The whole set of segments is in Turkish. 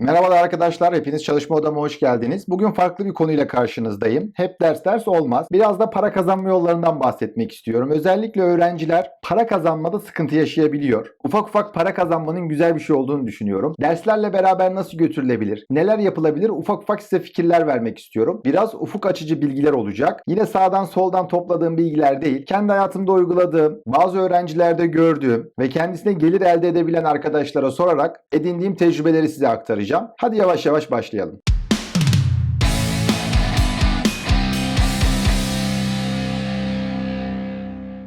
Merhabalar arkadaşlar, hepiniz çalışma odama hoş geldiniz. Bugün farklı bir konuyla karşınızdayım. Hep ders ders olmaz. Biraz da para kazanma yollarından bahsetmek istiyorum. Özellikle öğrenciler para kazanmada sıkıntı yaşayabiliyor. Ufak ufak para kazanmanın güzel bir şey olduğunu düşünüyorum. Derslerle beraber nasıl götürülebilir, neler yapılabilir ufak ufak size fikirler vermek istiyorum. Biraz ufuk açıcı bilgiler olacak. Yine sağdan soldan topladığım bilgiler değil, kendi hayatımda uyguladığım, bazı öğrencilerde gördüğüm ve kendisine gelir elde edebilen arkadaşlara sorarak edindiğim tecrübeleri size aktaracağım. Hadi yavaş yavaş başlayalım.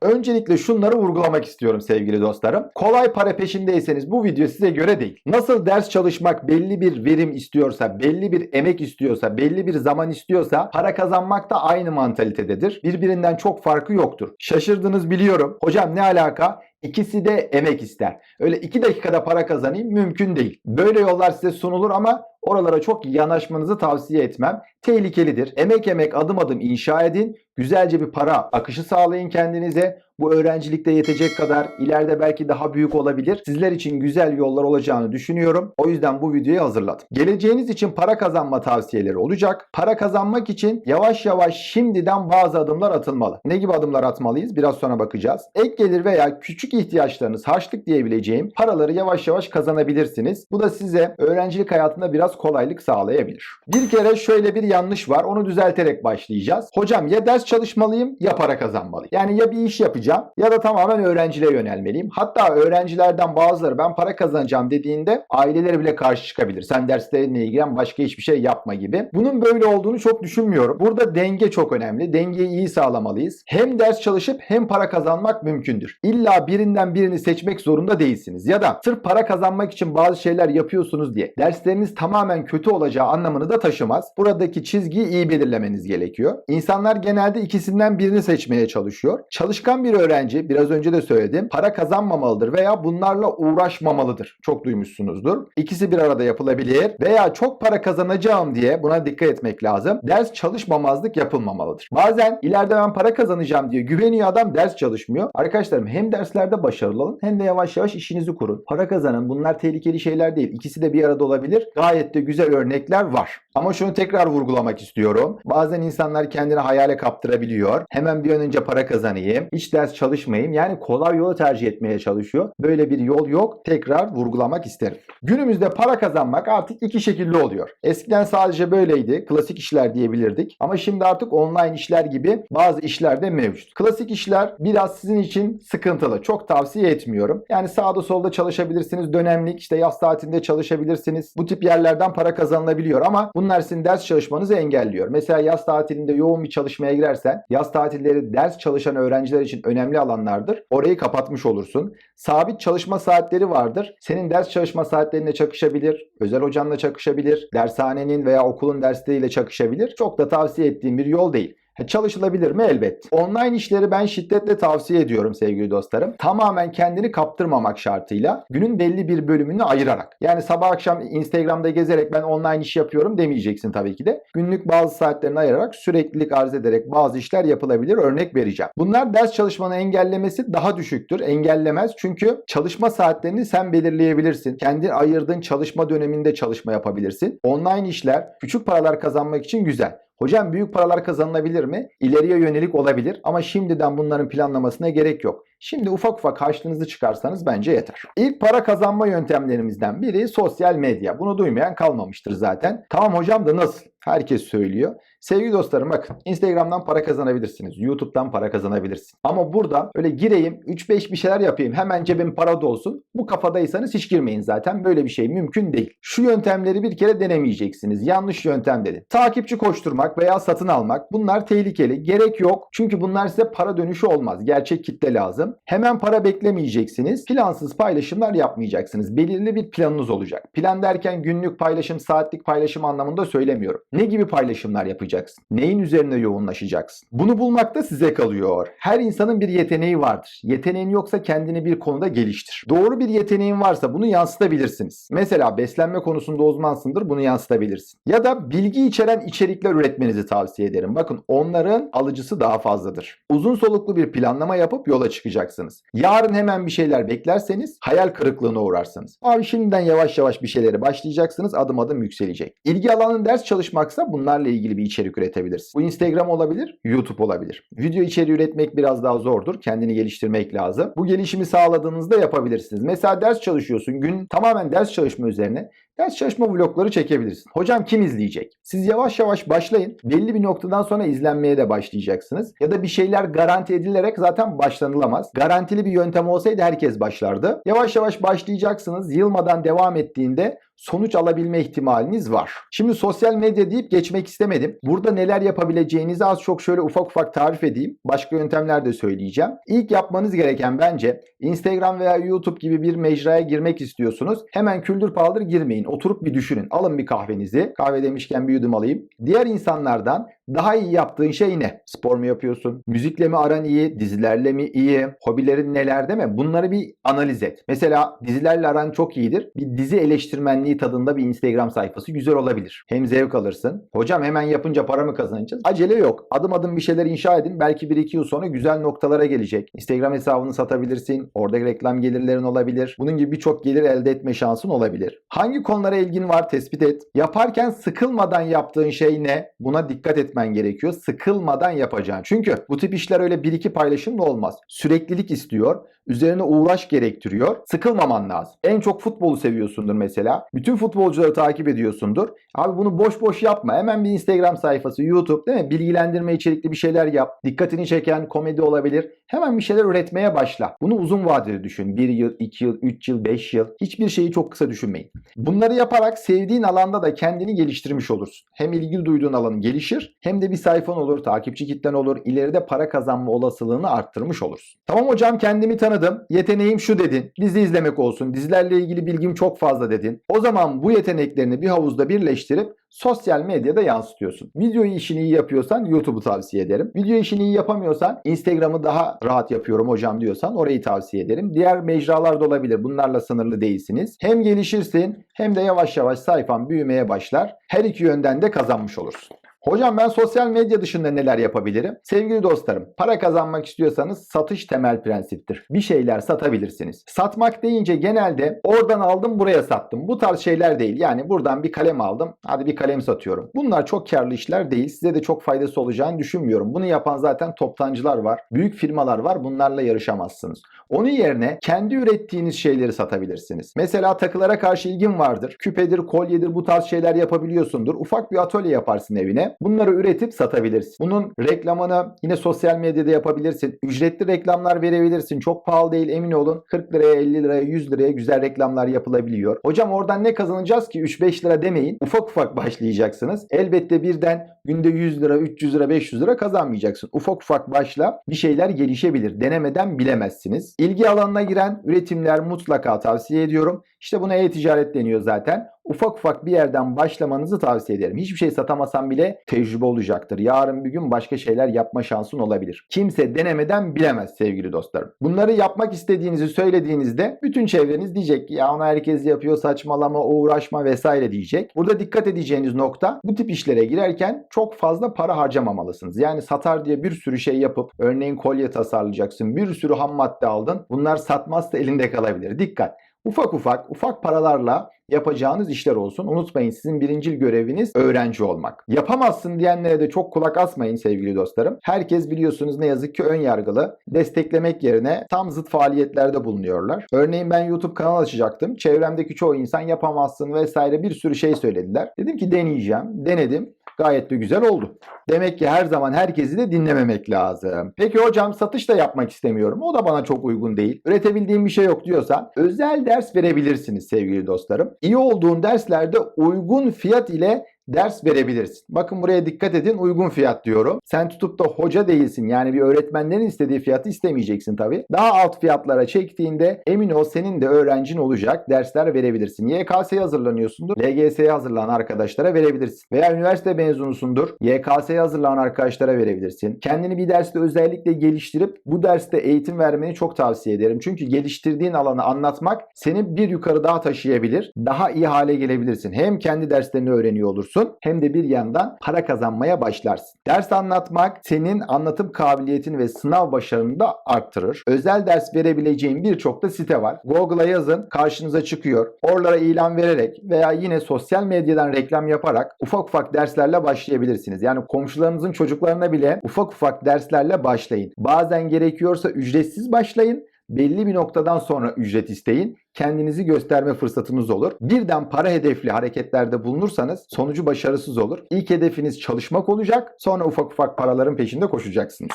Öncelikle şunları vurgulamak istiyorum sevgili dostlarım. Kolay para peşindeyseniz bu video size göre değil. Nasıl ders çalışmak belli bir verim istiyorsa, belli bir emek istiyorsa, belli bir zaman istiyorsa para kazanmak da aynı mantalitededir. Birbirinden çok farkı yoktur. Şaşırdınız biliyorum. Hocam ne alaka? İkisi de emek ister. Öyle iki dakikada para kazanayım mümkün değil. Böyle yollar size sunulur ama oralara çok yanaşmanızı tavsiye etmem. Tehlikelidir. Emek emek adım adım inşa edin. Güzelce bir para akışı sağlayın kendinize. Bu öğrencilikte yetecek kadar ileride belki daha büyük olabilir. Sizler için güzel yollar olacağını düşünüyorum. O yüzden bu videoyu hazırladım. Geleceğiniz için para kazanma tavsiyeleri olacak. Para kazanmak için yavaş yavaş şimdiden bazı adımlar atılmalı. Ne gibi adımlar atmalıyız? Biraz sonra bakacağız. Ek gelir veya küçük ihtiyaçlarınız harçlık diyebileceğim paraları yavaş yavaş kazanabilirsiniz. Bu da size öğrencilik hayatında biraz kolaylık sağlayabilir. Bir kere şöyle bir yanlış var. Onu düzelterek başlayacağız. Hocam ya ders çalışmalıyım ya para kazanmalıyım. Yani ya bir iş yapacağım ya da tamamen öğrenciliğe yönelmeliyim. Hatta öğrencilerden bazıları ben para kazanacağım dediğinde aileleri bile karşı çıkabilir. Sen derslerinle ilgilen başka hiçbir şey yapma gibi. Bunun böyle olduğunu çok düşünmüyorum. Burada denge çok önemli. Dengeyi iyi sağlamalıyız. Hem ders çalışıp hem para kazanmak mümkündür. İlla birinden birini seçmek zorunda değilsiniz. Ya da sırf para kazanmak için bazı şeyler yapıyorsunuz diye dersleriniz tamamen kötü olacağı anlamını da taşımaz. Buradaki çizgiyi iyi belirlemeniz gerekiyor. İnsanlar genelde ikisinden birini seçmeye çalışıyor. Çalışkan bir öğrenci biraz önce de söyledim para kazanmamalıdır veya bunlarla uğraşmamalıdır. Çok duymuşsunuzdur. İkisi bir arada yapılabilir veya çok para kazanacağım diye buna dikkat etmek lazım. Ders çalışmamazlık yapılmamalıdır. Bazen ileride ben para kazanacağım diye güveniyor adam ders çalışmıyor. Arkadaşlarım hem derslerde başarılı olun hem de yavaş yavaş işinizi kurun. Para kazanın. Bunlar tehlikeli şeyler değil. İkisi de bir arada olabilir. Gayet de güzel örnekler var. Ama şunu tekrar vurgulamak istiyorum. Bazen insanlar kendini hayale kaptırabiliyor. Hemen bir önce para kazanayım. Hiç ders çalışmayayım. Yani kolay yolu tercih etmeye çalışıyor. Böyle bir yol yok. Tekrar vurgulamak isterim. Günümüzde para kazanmak artık iki şekilde oluyor. Eskiden sadece böyleydi. Klasik işler diyebilirdik. Ama şimdi artık online işler gibi bazı işler de mevcut. Klasik işler biraz sizin için sıkıntılı. Çok tavsiye etmiyorum. Yani sağda solda çalışabilirsiniz. Dönemlik işte yaz tatilinde çalışabilirsiniz. Bu tip yerlerden para kazanılabiliyor ama bunlar sizin ders çalışmanızı engelliyor. Mesela yaz tatilinde yoğun bir çalışmaya girersen yaz tatilleri ders çalışan öğrenciler için önemli alanlardır. Orayı kapatmış olursun. Sabit çalışma saatleri vardır. Senin ders çalışma saatlerine çakışabilir. Özel hocanla çakışabilir. Dershanenin veya okulun dersleriyle çakışabilir. Çok da tavsiye ettiğim bir yol değil. Çalışılabilir mi? Elbet. Online işleri ben şiddetle tavsiye ediyorum sevgili dostlarım. Tamamen kendini kaptırmamak şartıyla günün belli bir bölümünü ayırarak. Yani sabah akşam Instagram'da gezerek ben online iş yapıyorum demeyeceksin tabii ki de. Günlük bazı saatlerini ayırarak süreklilik arz ederek bazı işler yapılabilir. Örnek vereceğim. Bunlar ders çalışmanı engellemesi daha düşüktür. Engellemez çünkü çalışma saatlerini sen belirleyebilirsin. Kendi ayırdığın çalışma döneminde çalışma yapabilirsin. Online işler küçük paralar kazanmak için güzel. Hocam büyük paralar kazanılabilir mi? İleriye yönelik olabilir ama şimdiden bunların planlamasına gerek yok. Şimdi ufak ufak harçlığınızı çıkarsanız bence yeter. İlk para kazanma yöntemlerimizden biri sosyal medya. Bunu duymayan kalmamıştır zaten. Tamam hocam da nasıl? Herkes söylüyor. Sevgili dostlarım bakın Instagram'dan para kazanabilirsiniz. YouTube'dan para kazanabilirsin. Ama burada öyle gireyim 3-5 bir şeyler yapayım hemen cebim para dolsun. Bu kafadaysanız hiç girmeyin zaten. Böyle bir şey mümkün değil. Şu yöntemleri bir kere denemeyeceksiniz. Yanlış yöntem dedi. Takipçi koşturmak veya satın almak bunlar tehlikeli. Gerek yok. Çünkü bunlar size para dönüşü olmaz. Gerçek kitle lazım. Hemen para beklemeyeceksiniz. Plansız paylaşımlar yapmayacaksınız. Belirli bir planınız olacak. Plan derken günlük paylaşım, saatlik paylaşım anlamında söylemiyorum. Ne gibi paylaşımlar yapacaksın? Neyin üzerine yoğunlaşacaksın? Bunu bulmak da size kalıyor. Her insanın bir yeteneği vardır. Yeteneğin yoksa kendini bir konuda geliştir. Doğru bir yeteneğin varsa bunu yansıtabilirsiniz. Mesela beslenme konusunda uzmansındır bunu yansıtabilirsin. Ya da bilgi içeren içerikler üretmenizi tavsiye ederim. Bakın onların alıcısı daha fazladır. Uzun soluklu bir planlama yapıp yola çıkacaksınız. Yarın hemen bir şeyler beklerseniz hayal kırıklığına uğrarsınız. Abi şimdiden yavaş yavaş bir şeylere başlayacaksınız adım adım yükselecek. İlgi alanın ders çalışmaksa bunlarla ilgili bir içerik üretebilirsin. Bu Instagram olabilir, YouTube olabilir. Video içeriği üretmek biraz daha zordur. Kendini geliştirmek lazım. Bu gelişimi sağladığınızda yapabilirsiniz. Mesela ders çalışıyorsun. Gün tamamen ders çalışma üzerine ders çalışma vlogları çekebilirsin. Hocam kim izleyecek? Siz yavaş yavaş başlayın. Belli bir noktadan sonra izlenmeye de başlayacaksınız. Ya da bir şeyler garanti edilerek zaten başlanılamaz. Garantili bir yöntem olsaydı herkes başlardı. Yavaş yavaş başlayacaksınız. Yılmadan devam ettiğinde sonuç alabilme ihtimaliniz var. Şimdi sosyal medya deyip geçmek istemedim. Burada neler yapabileceğinizi az çok şöyle ufak ufak tarif edeyim. Başka yöntemler de söyleyeceğim. İlk yapmanız gereken bence Instagram veya YouTube gibi bir mecraya girmek istiyorsunuz. Hemen küldür paldır girmeyin. Oturup bir düşünün. Alın bir kahvenizi. Kahve demişken bir yudum alayım. Diğer insanlardan daha iyi yaptığın şey ne? Spor mu yapıyorsun? Müzikle mi aran iyi? Dizilerle mi iyi? Hobilerin neler değil mi? Bunları bir analiz et. Mesela dizilerle aran çok iyidir. Bir dizi eleştirmenliği tadında bir Instagram sayfası güzel olabilir. Hem zevk alırsın. Hocam hemen yapınca para mı kazanacağız? Acele yok. Adım adım bir şeyler inşa edin. Belki 1-2 yıl sonra güzel noktalara gelecek. Instagram hesabını satabilirsin. Orada reklam gelirlerin olabilir. Bunun gibi birçok gelir elde etme şansın olabilir. Hangi konulara ilgin var tespit et. Yaparken sıkılmadan yaptığın şey ne? Buna dikkat etmen gerekiyor. Sıkılmadan yapacağın. Çünkü bu tip işler öyle bir iki paylaşımla olmaz. Süreklilik istiyor. Üzerine uğraş gerektiriyor. Sıkılmaman lazım. En çok futbolu seviyorsundur mesela. Bütün futbolcuları takip ediyorsundur. Abi bunu boş boş yapma. Hemen bir Instagram sayfası, YouTube değil mi? Bilgilendirme içerikli bir şeyler yap. Dikkatini çeken komedi olabilir. Hemen bir şeyler üretmeye başla. Bunu uzun vadeli düşün. 1 yıl, 2 yıl, 3 yıl, 5 yıl. Hiçbir şeyi çok kısa düşünmeyin. Bunları yaparak sevdiğin alanda da kendini geliştirmiş olursun. Hem ilgi duyduğun alanın gelişir hem de bir sayfan olur, takipçi kitlen olur. İleride para kazanma olasılığını arttırmış olursun. Tamam hocam kendimi tanıdım. Yeteneğim şu dedin. Dizi izlemek olsun. Dizilerle ilgili bilgim çok fazla dedin. O zaman bu yeteneklerini bir havuzda birleştirip sosyal medyada yansıtıyorsun. Video işini iyi yapıyorsan YouTube'u tavsiye ederim. Video işini iyi yapamıyorsan Instagram'ı daha rahat yapıyorum hocam diyorsan orayı tavsiye ederim. Diğer mecralar da olabilir. Bunlarla sınırlı değilsiniz. Hem gelişirsin hem de yavaş yavaş sayfan büyümeye başlar. Her iki yönden de kazanmış olursun. Hocam ben sosyal medya dışında neler yapabilirim? Sevgili dostlarım, para kazanmak istiyorsanız satış temel prensiptir. Bir şeyler satabilirsiniz. Satmak deyince genelde oradan aldım buraya sattım. Bu tarz şeyler değil. Yani buradan bir kalem aldım. Hadi bir kalem satıyorum. Bunlar çok karlı işler değil. Size de çok faydası olacağını düşünmüyorum. Bunu yapan zaten toptancılar var. Büyük firmalar var. Bunlarla yarışamazsınız. Onun yerine kendi ürettiğiniz şeyleri satabilirsiniz. Mesela takılara karşı ilgin vardır. Küpedir, kolyedir bu tarz şeyler yapabiliyorsundur. Ufak bir atölye yaparsın evine. Bunları üretip satabilirsin. Bunun reklamını yine sosyal medyada yapabilirsin. Ücretli reklamlar verebilirsin. Çok pahalı değil emin olun. 40 liraya, 50 liraya, 100 liraya güzel reklamlar yapılabiliyor. Hocam oradan ne kazanacağız ki 3-5 lira demeyin. Ufak ufak başlayacaksınız. Elbette birden günde 100 lira, 300 lira, 500 lira kazanmayacaksın. Ufak ufak başla. Bir şeyler gelişebilir. Denemeden bilemezsiniz. İlgi alanına giren üretimler mutlaka tavsiye ediyorum. İşte buna e-ticaret deniyor zaten. Ufak ufak bir yerden başlamanızı tavsiye ederim. Hiçbir şey satamasan bile tecrübe olacaktır. Yarın bir gün başka şeyler yapma şansın olabilir. Kimse denemeden bilemez sevgili dostlarım. Bunları yapmak istediğinizi söylediğinizde bütün çevreniz diyecek ki ya onu herkes yapıyor saçmalama uğraşma vesaire diyecek. Burada dikkat edeceğiniz nokta bu tip işlere girerken çok fazla para harcamamalısınız. Yani satar diye bir sürü şey yapıp örneğin kolye tasarlayacaksın bir sürü ham madde aldın. Bunlar satmazsa elinde kalabilir. Dikkat. Ufak ufak ufak paralarla yapacağınız işler olsun. Unutmayın sizin birincil göreviniz öğrenci olmak. Yapamazsın diyenlere de çok kulak asmayın sevgili dostlarım. Herkes biliyorsunuz ne yazık ki ön yargılı. Desteklemek yerine tam zıt faaliyetlerde bulunuyorlar. Örneğin ben YouTube kanal açacaktım. Çevremdeki çoğu insan yapamazsın vesaire bir sürü şey söylediler. Dedim ki deneyeceğim. Denedim. Gayet de güzel oldu. Demek ki her zaman herkesi de dinlememek lazım. Peki hocam satış da yapmak istemiyorum. O da bana çok uygun değil. Üretebildiğim bir şey yok diyorsa özel ders verebilirsiniz sevgili dostlarım. İyi olduğun derslerde uygun fiyat ile ders verebilirsin. Bakın buraya dikkat edin uygun fiyat diyorum. Sen tutup da hoca değilsin yani bir öğretmenlerin istediği fiyatı istemeyeceksin tabii. Daha alt fiyatlara çektiğinde emin ol senin de öğrencin olacak dersler verebilirsin. YKS'ye hazırlanıyorsundur. LGS'ye hazırlanan arkadaşlara verebilirsin. Veya üniversite mezunusundur. YKS'ye hazırlanan arkadaşlara verebilirsin. Kendini bir derste özellikle geliştirip bu derste eğitim vermeni çok tavsiye ederim. Çünkü geliştirdiğin alanı anlatmak seni bir yukarı daha taşıyabilir. Daha iyi hale gelebilirsin. Hem kendi derslerini öğreniyor olursun hem de bir yandan para kazanmaya başlarsın. Ders anlatmak senin anlatım kabiliyetini ve sınav başarını da arttırır. Özel ders verebileceğin birçok da site var. Google'a yazın karşınıza çıkıyor. Oralara ilan vererek veya yine sosyal medyadan reklam yaparak ufak ufak derslerle başlayabilirsiniz. Yani komşularınızın çocuklarına bile ufak ufak derslerle başlayın. Bazen gerekiyorsa ücretsiz başlayın belli bir noktadan sonra ücret isteyin. Kendinizi gösterme fırsatınız olur. Birden para hedefli hareketlerde bulunursanız sonucu başarısız olur. İlk hedefiniz çalışmak olacak. Sonra ufak ufak paraların peşinde koşacaksınız.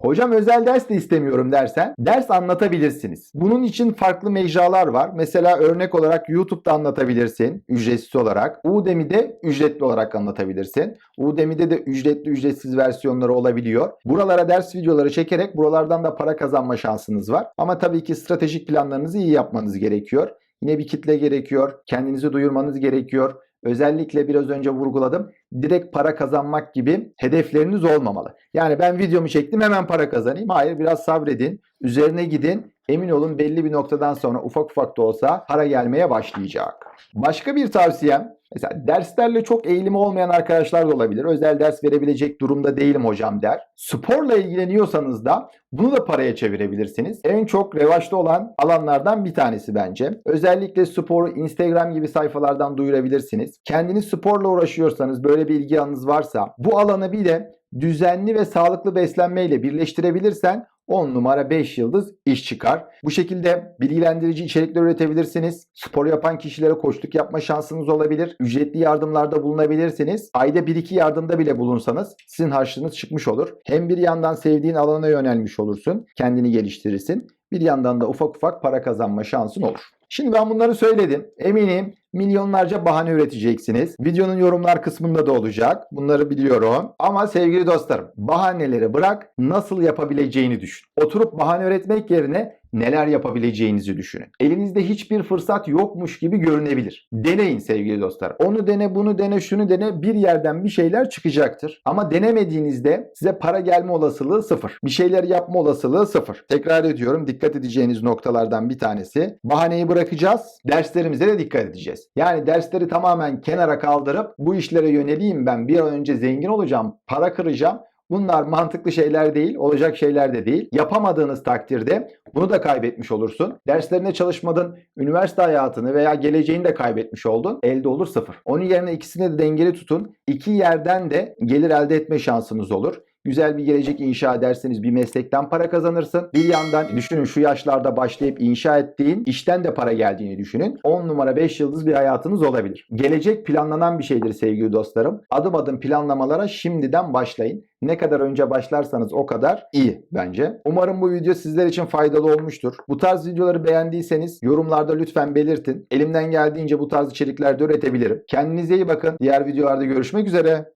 Hocam özel ders de istemiyorum dersen ders anlatabilirsiniz. Bunun için farklı mecralar var. Mesela örnek olarak YouTube'da anlatabilirsin ücretsiz olarak. Udemy'de ücretli olarak anlatabilirsin. Udemy'de de ücretli ücretsiz versiyonları olabiliyor. Buralara ders videoları çekerek buralardan da para kazanma şansınız var. Ama tabii ki stratejik planlarınızı iyi yapmanız gerekiyor. Yine bir kitle gerekiyor. Kendinizi duyurmanız gerekiyor. Özellikle biraz önce vurguladım. Direkt para kazanmak gibi hedefleriniz olmamalı. Yani ben videomu çektim hemen para kazanayım. Hayır biraz sabredin. Üzerine gidin. Emin olun belli bir noktadan sonra ufak ufak da olsa para gelmeye başlayacak. Başka bir tavsiyem Mesela derslerle çok eğilimi olmayan arkadaşlar da olabilir. Özel ders verebilecek durumda değilim hocam der. Sporla ilgileniyorsanız da bunu da paraya çevirebilirsiniz. En çok revaçta olan alanlardan bir tanesi bence. Özellikle sporu Instagram gibi sayfalardan duyurabilirsiniz. Kendiniz sporla uğraşıyorsanız, böyle bir ilgi alanınız varsa bu alanı bir de düzenli ve sağlıklı beslenmeyle birleştirebilirsen 10 numara 5 yıldız iş çıkar. Bu şekilde bilgilendirici içerikler üretebilirsiniz. Spor yapan kişilere koçluk yapma şansınız olabilir. Ücretli yardımlarda bulunabilirsiniz. Ayda 1-2 yardımda bile bulunsanız sizin harçlığınız çıkmış olur. Hem bir yandan sevdiğin alana yönelmiş olursun. Kendini geliştirirsin. Bir yandan da ufak ufak para kazanma şansın olur. Şimdi ben bunları söyledim. Eminim milyonlarca bahane üreteceksiniz. Videonun yorumlar kısmında da olacak. Bunları biliyorum. Ama sevgili dostlarım bahaneleri bırak nasıl yapabileceğini düşün. Oturup bahane üretmek yerine neler yapabileceğinizi düşünün. Elinizde hiçbir fırsat yokmuş gibi görünebilir. Deneyin sevgili dostlar. Onu dene, bunu dene, şunu dene. Bir yerden bir şeyler çıkacaktır. Ama denemediğinizde size para gelme olasılığı sıfır. Bir şeyler yapma olasılığı sıfır. Tekrar ediyorum dikkat edeceğiniz noktalardan bir tanesi. Bahaneyi bırakacağız. Derslerimize de dikkat edeceğiz. Yani dersleri tamamen kenara kaldırıp bu işlere yöneleyim ben bir an önce zengin olacağım, para kıracağım. Bunlar mantıklı şeyler değil, olacak şeyler de değil. Yapamadığınız takdirde bunu da kaybetmiş olursun. Derslerine çalışmadın, üniversite hayatını veya geleceğini de kaybetmiş oldun. Elde olur sıfır. Onun yerine ikisini de dengeli tutun. İki yerden de gelir elde etme şansınız olur. Güzel bir gelecek inşa ederseniz bir meslekten para kazanırsın. Bir yandan düşünün şu yaşlarda başlayıp inşa ettiğin işten de para geldiğini düşünün. 10 numara 5 yıldız bir hayatınız olabilir. Gelecek planlanan bir şeydir sevgili dostlarım. Adım adım planlamalara şimdiden başlayın. Ne kadar önce başlarsanız o kadar iyi bence. Umarım bu video sizler için faydalı olmuştur. Bu tarz videoları beğendiyseniz yorumlarda lütfen belirtin. Elimden geldiğince bu tarz içerikler de üretebilirim. Kendinize iyi bakın. Diğer videolarda görüşmek üzere.